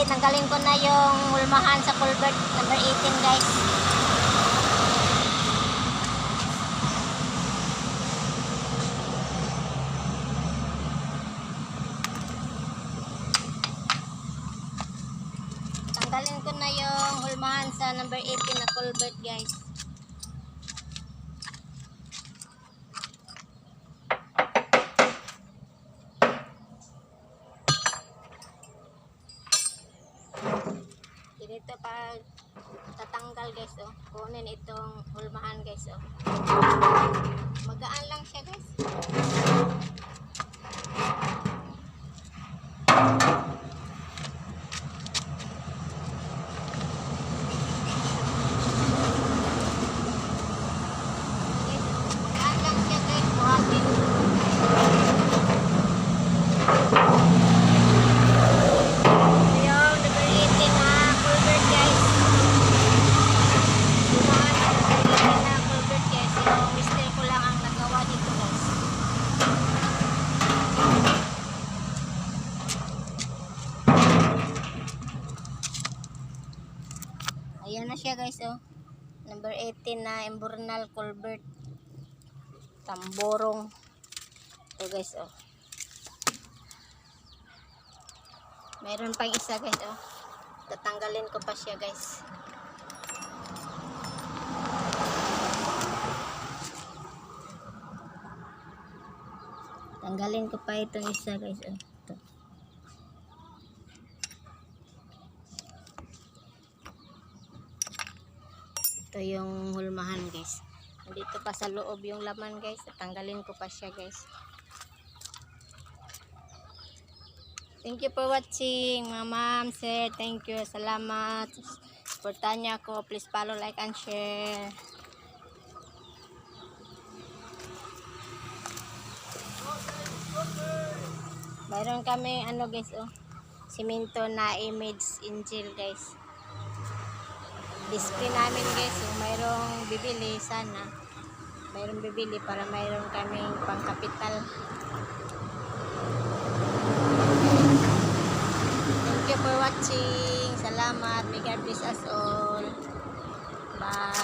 ay tanggalin ko na yung hulmahan sa culvert number 18 guys. Tanggalin ko na yung hulmahan sa number 18 na culvert guys. Dito pag tatanggal guys oh. Kunin itong hulmahan guys oh. Magaan lang siya guys. Magaan lang siya guys. Buhatin. Yung number 18 na culvert guys. Bumahan sa number 18 na culvert guys. Yung mister ko lang ang nagawa dito guys. Ayan na siya guys oh. Number 18 na Emburnal Culvert. Tamborong. Ito guys oh. Meron pang isa guys oh. Tatanggalin ko pa siya guys. Tanggalin ko pa itong isa guys oh. Ito. Yung hulmahan guys. Nandito pa sa loob yung laman guys. Tatanggalin ko pa siya guys. Thank you for watching, mga ma'am, sir. Thank you. Salamat. Supportan niyo ako. Please follow, like, and share. Mayroon kami, ano guys, oh. Simento na image angel, guys. Display namin, guys. Yung mayroong bibili, sana. Mayroong bibili para mayroon kaming pangkapital. Thank you for watching. Salamat. May God bless us all. Bye.